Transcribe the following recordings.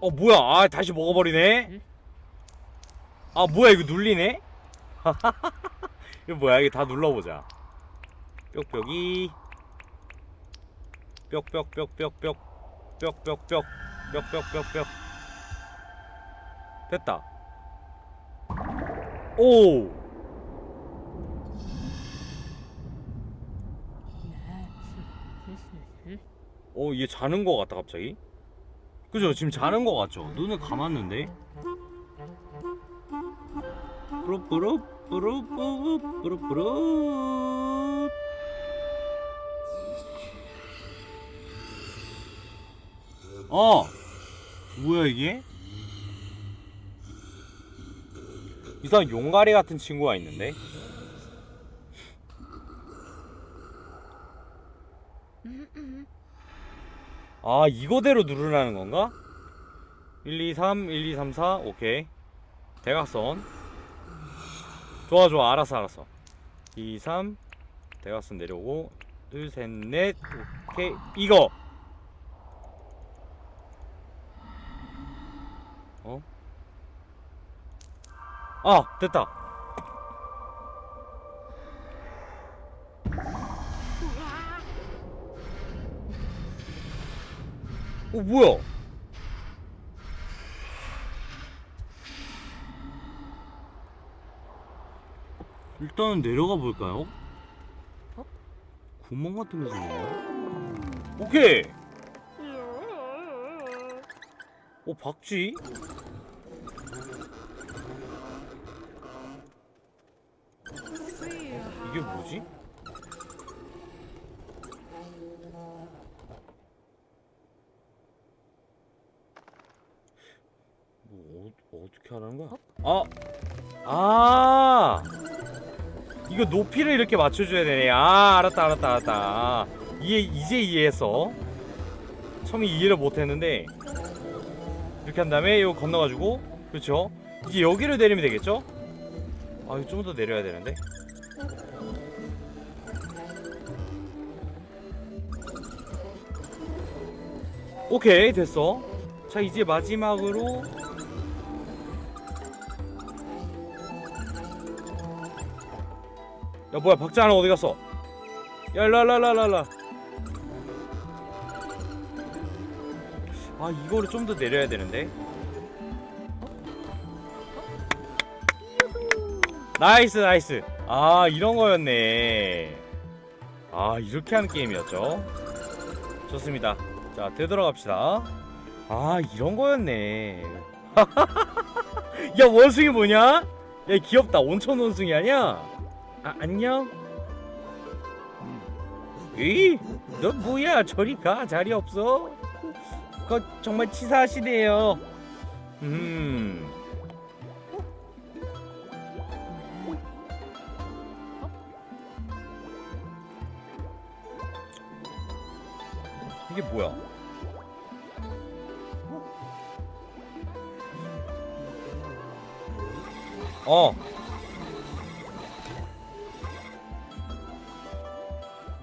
어 뭐야? 아 다시 먹어버리네? 아 뭐야? 이거 눌리네? 이거 뭐야? 이거 다 눌러보자. 뾱뾱이. 뾱뾱뾱뾱뾱 뾱뾱뾱 뾱뾱뾱뾱 됐다. 오! 어, 얘 자는 거 같다 갑자기. 그죠? 지금 자는 거 같죠? 눈을 감았는데. 뿌르뿌르 뿌르뿌르 뿌르뿌르. 어, 뭐야 이게? 이상 용가리 같은 친구가 있는데. 아 이거대로 누르라는 건가? 1 2 3 1 2 3 4 오케이. 대각선. 좋아 좋아. 알았어 알았어. 2 3 대각선 내려오고 둘 셋 넷 오케이. 이거! 어? 아 됐다 어 뭐야 일단은 내려가 볼까요? 어? 구멍 같은 게 생겼네 오케이 어 박쥐? 이게 뭐지? 뭐 어, 어떻게 하라는 거야? 아, 아, 이거 높이를 이렇게 맞춰줘야 되네. 아, 알았다, 알았다, 알았다. 아, 이해 이제 이해했어. 처음에 이해를 못했는데 이렇게 한 다음에 이거 건너가지고 그렇죠? 이제 여기를 내리면 되겠죠? 아, 이거 좀 더 내려야 되는데. 오케이 됐어. 자 이제 마지막으로 야 뭐야 박자는 어디 갔어? 야 일라라라라라 아 이거를 좀 더 내려야 되는데? 나이스 나이스. 아 이런 거였네. 아 이렇게 하는 게임이었죠? 좋습니다. 자 되돌아갑시다. 아 이런 거였네. 야 원숭이 뭐냐? 야 귀엽다. 온천 원숭이 아니야 아 안녕. 에이 너 뭐야? 저리 가. 자리 없어. 그 정말 치사하시네요. 음. 이게 뭐야? 어.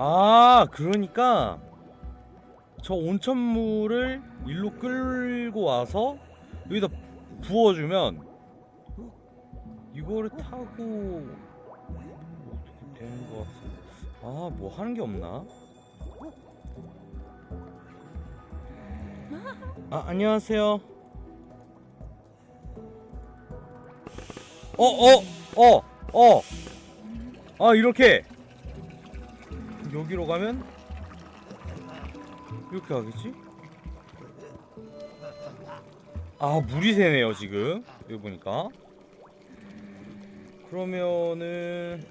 아, 그러니까 저 온천물을 일로 끌고 와서 여기다 부어주면 이거를 타고 어떻게 되는 것 같아. 아, 뭐 하는 게 없나? 아, 안녕하세요. 어, 어, 어, 어. 아, 이렇게. 여기로 가면 이렇게 가겠지? 아, 물이 새네요, 지금. 여기 보니까. 그러면은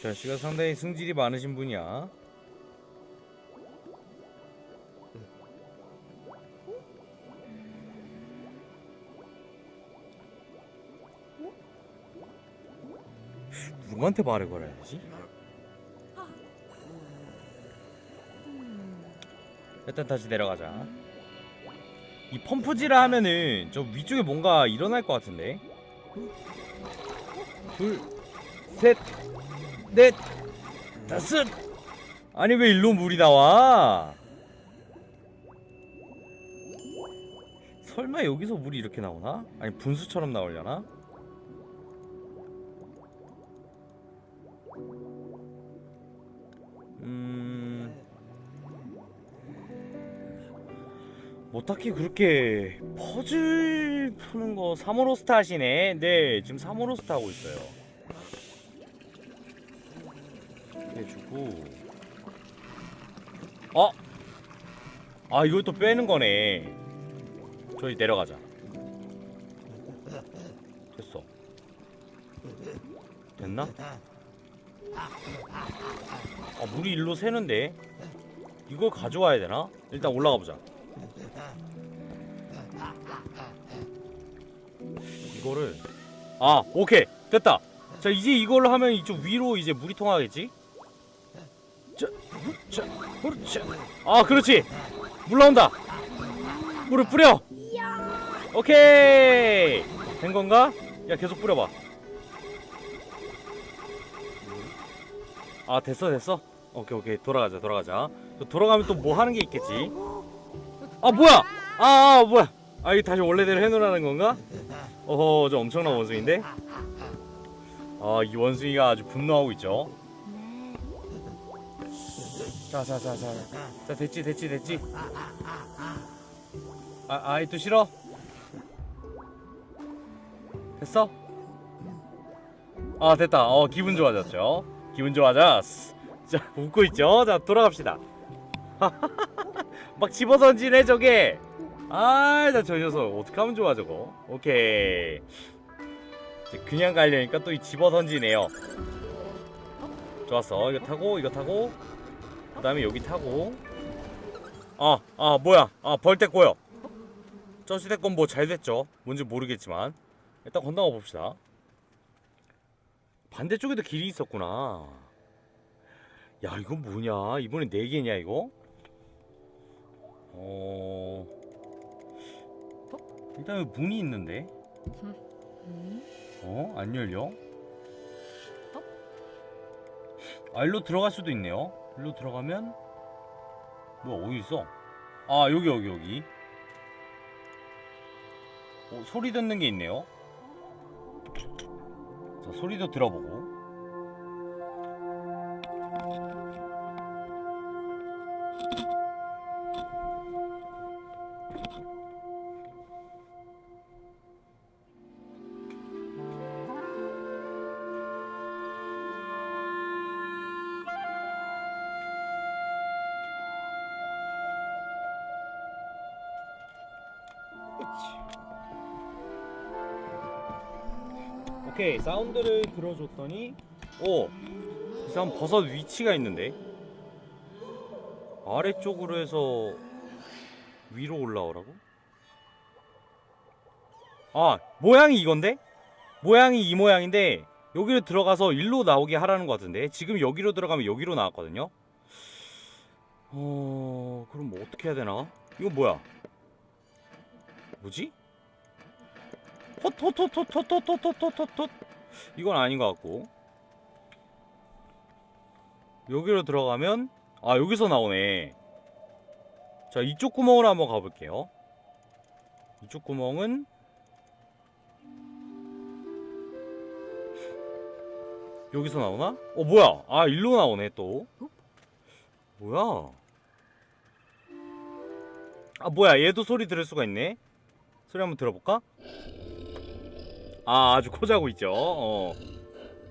자, 씨가 상당히 승질이 많으신 분이야. 누구한테 말을 걸어야지? 일단 다시 내려가자. 이 펌프질을 하면은 저 위쪽에 뭔가 일어날 것 같은데. 둘, 셋, 넷, 다섯. 아니 왜 일로 물이 나와? 설마 여기서 물이 이렇게 나오나? 아니 분수처럼 나오려나? 음... 뭐 딱히 그렇게 퍼즐 푸는 거 3호로스트 하시네. 네 지금 3호로스트 하고 있어요. 해주고. 어? 아 이걸 또 빼는 거네. 저기 내려가자. 됐어. 됐나? 아 물이 일로 새는데. 이걸 가져와야 되나? 일단 올라가 보자. 이거를. 아 오케이. 됐다. 자 이제 이걸로 하면 이쪽 위로 이제 물이 통하겠지? 자, 자, 그렇지. 아 그렇지. 물 나온다. 물을 뿌려. 오케이. 된 건가? 야 계속 뿌려봐 아 됐어 됐어? 오케이 오케이. 돌아가자 돌아가자. 또 돌아가면 또 뭐 하는 게 있겠지? 아 뭐야? 아, 아 뭐야? 아 이거 다시 원래대로 해놓으라는 건가? 어허 저 엄청난 원숭인데? 아이 원숭이가 아주 분노하고 있죠? 자자자자. 자 됐지 됐지 됐지? 아 아이 또 싫어? 됐어? 아 됐다. 어 기분 좋아졌죠 기분 좋아졌어 자 웃고 있죠? 자 돌아갑시다. 막 집어던지네 저게. 아나 저 녀석 어떡하면 좋아 저거? 오케이. 그냥 가려니까 또 이 집어던지네요. 좋았어. 이거 타고 이거 타고. 그 다음에 여기 타고. 아아 뭐야? 아 벌떼 꼬여. 저시대건 뭐 잘 됐죠? 뭔지 모르겠지만. 일단 건너가 봅시다 반대쪽에도 길이 있었구나. 야 이건 뭐냐? 이번엔 4개냐 이거? 어. 일단 여기 문이 있는데? 어? 안 열려? 아 일로 들어갈 수도 있네요. 일로 들어가면? 뭐야 어디 있어? 아 여기 여기 여기. 어, 소리 듣는 게 있네요. 자 소리도 들어보고 오케이 사운드를 들어줬더니 오 이상 버섯 위치가 있는데 아래쪽으로 해서 위로 올라오라고? 아 모양이 이건데? 모양이 이 모양인데 여기로 들어가서 일로 나오게 하라는 것 같은데 지금 여기로 들어가면 여기로 나왔거든요 어... 그럼 뭐 어떻게 해야 되나? 이거 뭐야? 뭐지? 헛헛헛헛헛헛헛헛헛 이건 아닌 것 같고. 여기로 들어가면 아 여기서 나오네. 자 이쪽 구멍으로 한번 가볼게요. 이쪽 구멍은 여기서 나오나? 어 뭐야? 아 일로 나오네 또. 뭐야? 아 뭐야? 얘도 소리 들을 수가 있네. 소리 한번 들어볼까? 아 아주 코 자고 있죠. 어.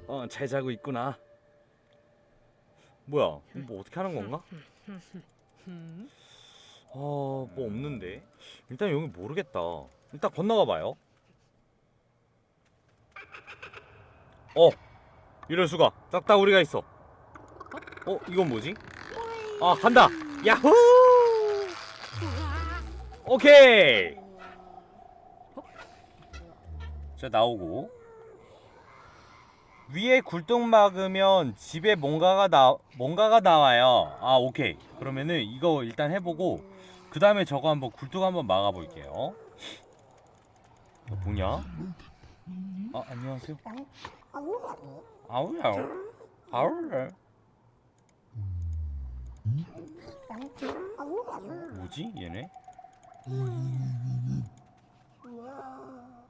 어, 잘 자고 있구나. 뭐야? 뭐 어떻게 하는 건가? 아 뭐 없는데. 일단 여기 모르겠다. 일단 건너가 봐요. 어 이럴 수가. 딱딱 우리가 있어. 어 이건 뭐지? 아 간다. 야호! 오케이 자 나오고 위에 굴뚝 막으면 집에 뭔가가 나 뭔가가 나와요. 아 오케이. 그러면은 이거 일단 해보고 그 다음에 저거 한번 굴뚝 한번 막아볼게요. 어, 뭐냐? 아 안녕하세요. 아우야. 아우야. 뭐지 얘네?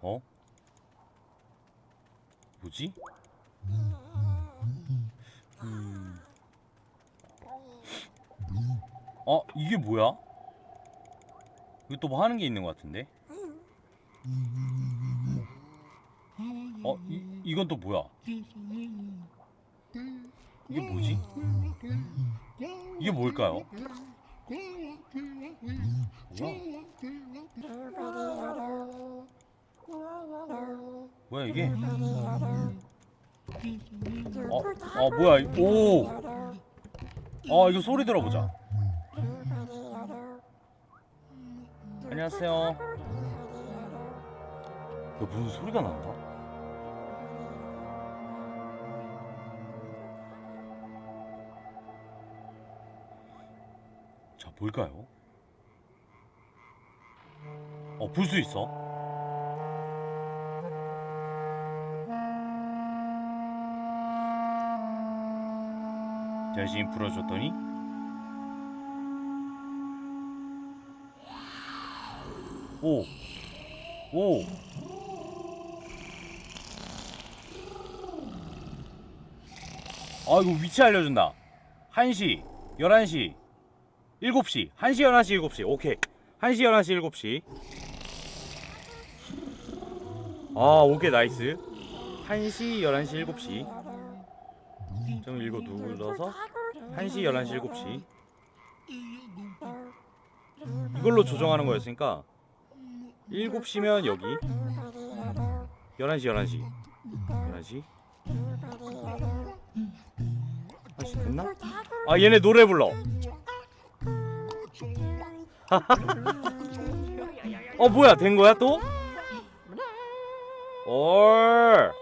어? 뭐지? 음. 어 이게 뭐야? 이거 또 뭐 하는 게 있는 것 같은데? 어 이, 이건 또 뭐야? 이게 뭐지? 이게 뭘까요? 뭐야 이게? 어, 어 뭐야? 이- 오, 어 이거 소리 들어보자. 안녕하세요. 야 무슨 소리가 난다? 자 뭘까요? 어 볼 수 있어? 열심히 풀어줬더니? 오! 오! 아 이거 위치 알려준다. 1시 11시 7시. 1시 11시 7시. 오케이. 1시 11시 7시. 아 오케이. 나이스. 1시 11시 7시 좀 읽어 눌러서 1시 11시 7시. 이걸로 조정하는 거였으니까 7시면 여기 11시 11시. 11시. 11시 됐나? 아 얘네 노래 불러. 어 뭐야? 된 거야 또? 올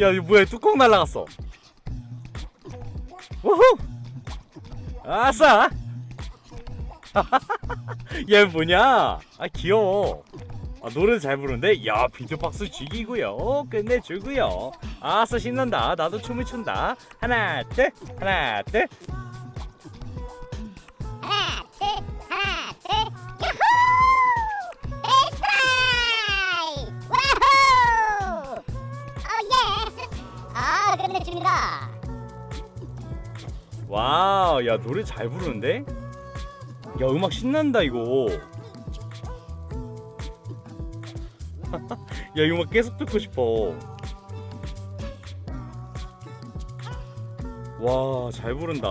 야 이거 뭐야 뚜껑 날라갔어. 우후. 아싸. 얘 뭐냐? 아 귀여워. 아 노래 잘 부르는데? 야 비트박스 죽이고요. 끝내주고요. 아싸 신난다. 나도 춤을 춘다. 하나 둘 하나 둘 야 노래 잘 부르는데 야 음악 신난다 이거 야 이 음악 계속 듣고 싶어 와 잘 부른다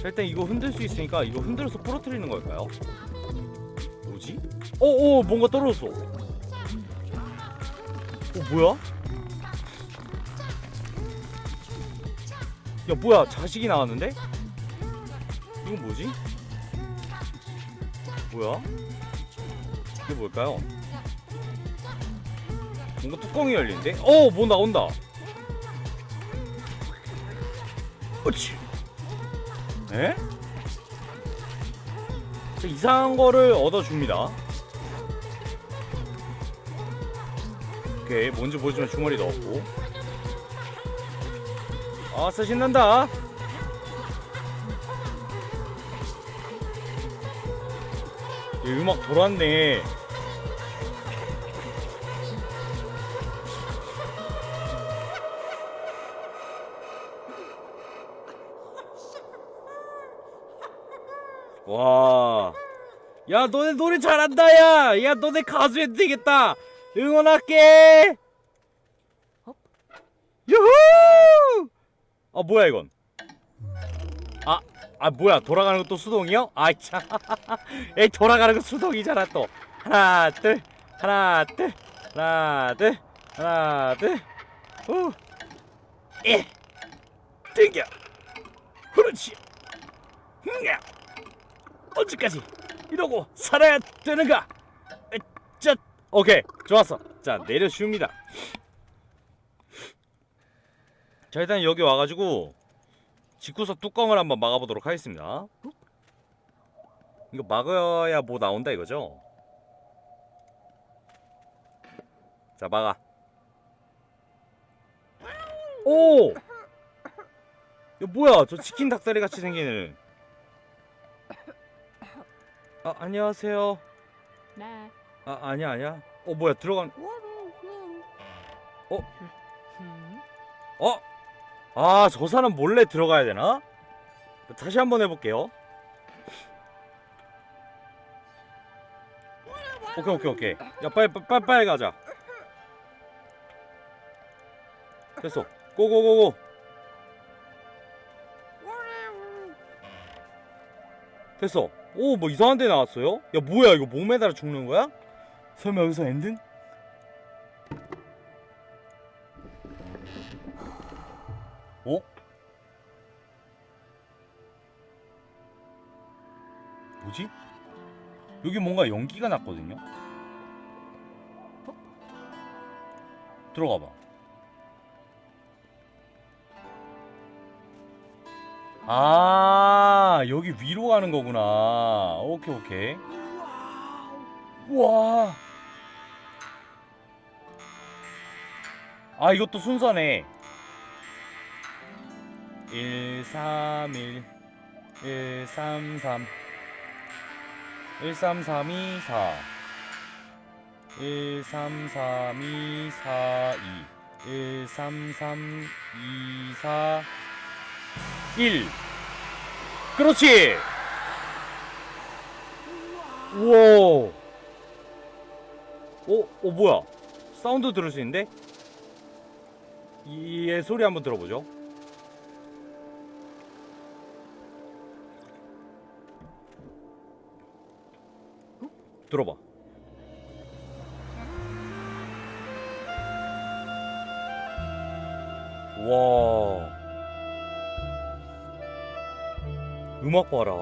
자, 일단 이거 흔들 수 있으니까 이거 흔들어서 부러뜨리는 걸까요? 뭐지? 어어 뭔가 떨어졌어 어 뭐야? 야 뭐야 자식이 나왔는데? 이건 뭐지? 뭐야? 이게 뭘까요? 뭔가 뚜껑이 열리는데? 어! 뭐 나온다! 어치! 에? 자, 이상한 거를 얻어줍니다 오케이 뭔지 보여주면 주머니 넣었고 아싸 신난다 이 음악 돌았네 와. 야, 너네 노래 잘한다, 야! 야, 너네 가수 해도 되겠다! 응원할게! 유후! 아, 뭐야, 이건? 아, 아, 뭐야, 돌아가는 것도 수동이요? 아이, 참. 에이, 돌아가는 거 수동이잖아, 또. 하나, 둘, 하나, 둘, 하나, 둘, 하나, 둘, 후. 예. 당겨. 그렇지. 흥야. 언제까지 이러고 살아야 되는가? 에, 자, 오케이, 좋았어. 자, 내려줍니다. 자, 일단 여기 와가지고 집구석 뚜껑을 한번 막아보도록 하겠습니다. 이거 막아야 뭐 나온다 이거죠? 자, 막아. 오! 야 뭐야 저 치킨 닭다리 같이 생긴 애는 아 안녕하세요 네. 아 아니야 아니야 어 뭐야 들어간 음. 어? 아 저 사람 몰래 들어가야 되나? 다시 한번 해볼게요 오케이 오케이 오케이 야 빨리 빨리 빨리, 가자 됐어 고고고고 됐어 오 뭐 이상한 데 나왔어요? 야 뭐야 이거 몸에 달아 죽는 거야? 설마 여기서 엔딩? 여기 뭔가 연기가 났거든요? 들어가 봐. 아, 여기 위로 가는 거구나. 오케이, 오케이. 우와. 아, 이것도 순서네. 1, 3, 1, 1, 3, 3, 1, 3, 3, 2, 4, 1, 3, 3, 2, 4, 2, 1, 3, 3, 2, 4, 1. 그렇지! 우와! 어, 어, 뭐야? 사운드 들을 수 있는데? 이의 소리 한번 들어보죠. 들어봐. 와. 음악 봐라.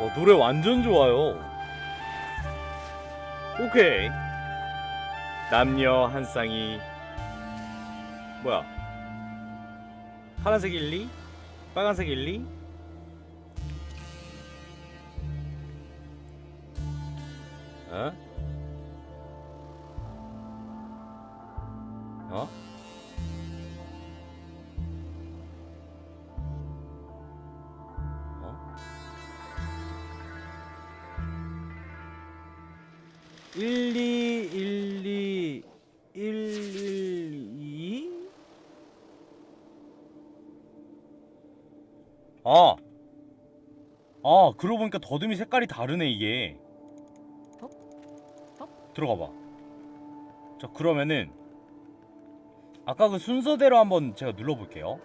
와, 노래 완전 좋아요. 오케이. 남녀 한 쌍이 뭐야? 파란색 1, 2, 빨간색 1, 2. 어? 어? 어? 1, 2, 1, 2, 1, 1, 2? 아. 아, 그러고 보니까 더듬이 색깔이 다르네, 이게. 들어가 봐. 자, 그러면은 아까 그 순서대로 한번 제가 눌러 볼게요.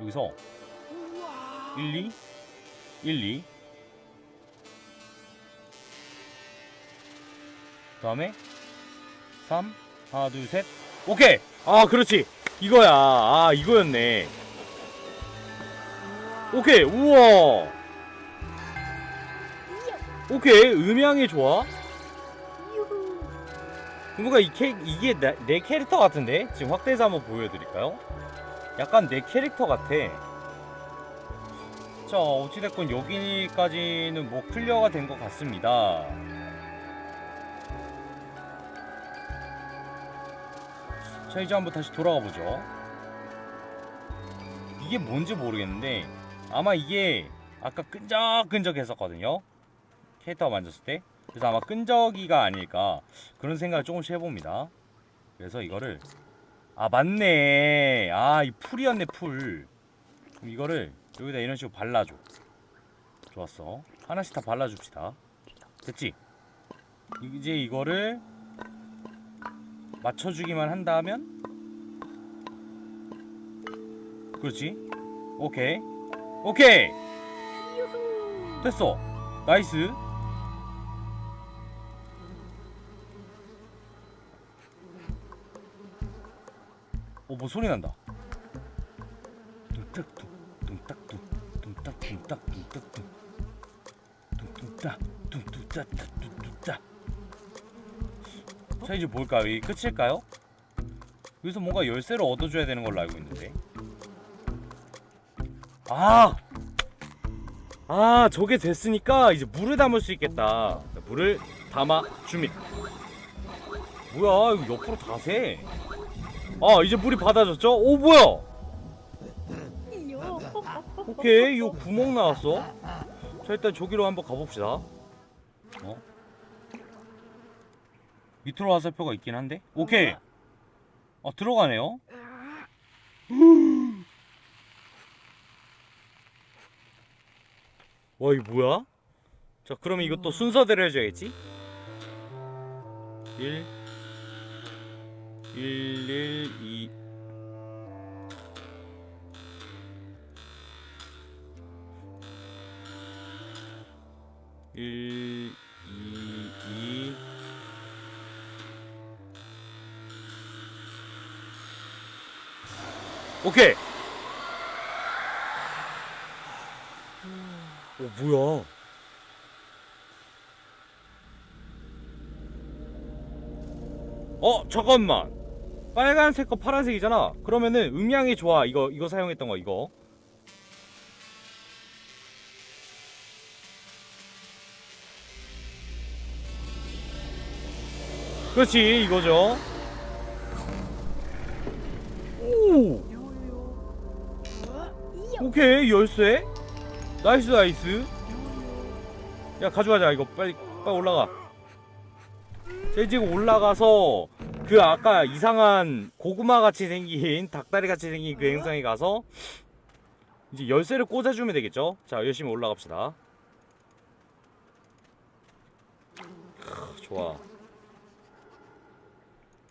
여기서 1 2 1 2 그다음에 3 하나 둘 셋. 오케이. 아, 그렇지. 이거야. 아, 이거였네. 오케이 우와. 오케이 음향이 좋아. 뭔가 이 캐, 이게 나, 내 캐릭터 같은데? 지금 확대해서 한번 보여드릴까요? 약간 내 캐릭터 같아. 자 어찌됐건 여기까지는 뭐 클리어가 된 것 같습니다. 자 이제 한번 다시 돌아가 보죠. 이게 뭔지 모르겠는데 아마 이게 아까 끈적끈적 했었거든요. 캐릭터 만졌을 때. 그래서 아마 끈적이가 아닐까 그런 생각을 조금씩 해봅니다. 그래서 이거를 아 맞네. 아 이 풀이었네 풀. 이거를 여기다 이런 식으로 발라줘. 좋았어. 하나씩 다 발라줍시다. 됐지? 이제 이거를 맞춰주기만 한다면? 그렇지? 오케이 오케이. 됐어. 나이스. 어뭐 소리 난다. 뚱딱뚱 뚱딱뚱 뚱딱 뚱딱 뚱딱뚱. 뚱뚱딱 뚱뚱따따 뚱뚱따. 자 이제 뭘까요? 이 끝일까요? 여기서 뭔가 열쇠를 얻어줘야 되는 걸로 알고 있는데 아! 아 저게 됐으니까 이제 물을 담을 수 있겠다. 자, 물을 담아 줍니다. 뭐야 이거 옆으로 다세. 아 이제 물이 받아졌죠? 오 뭐야? 오케이 이거 구멍 나왔어. 자 일단 저기로 한번 가봅시다. 어? 밑으로 화살표가 있긴 한데? 오케이. 어 들어가네요 와 이거 뭐야? 자 그러면 이것도 순서대로 해줘야겠지? 1 1 1 2 1 2 2 오케이 뭐야? 어 잠깐만. 빨간색 거 파란색이잖아. 그러면은 음향이 좋아. 이거 이거 사용했던 거 이거. 그렇지 이거죠. 오! 오케이 열쇠 나이스 나이스. 야 가져가자 이거. 빨리 빨리 올라가. 자 이제 올라가서 그 아까 이상한 고구마 같이 생긴 닭다리 같이 생긴 그 행성에 가서 이제 열쇠를 꽂아주면 되겠죠? 자 열심히 올라갑시다. 크, 좋아.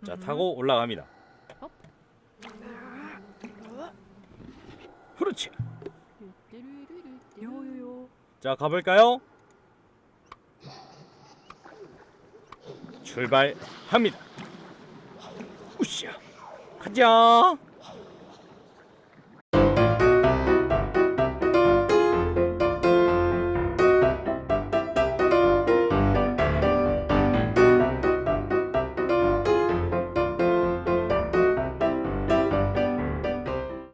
자 타고 올라갑니다. 그렇지. 요요요. 자 가볼까요? 출발합니다. 우쌰 가자.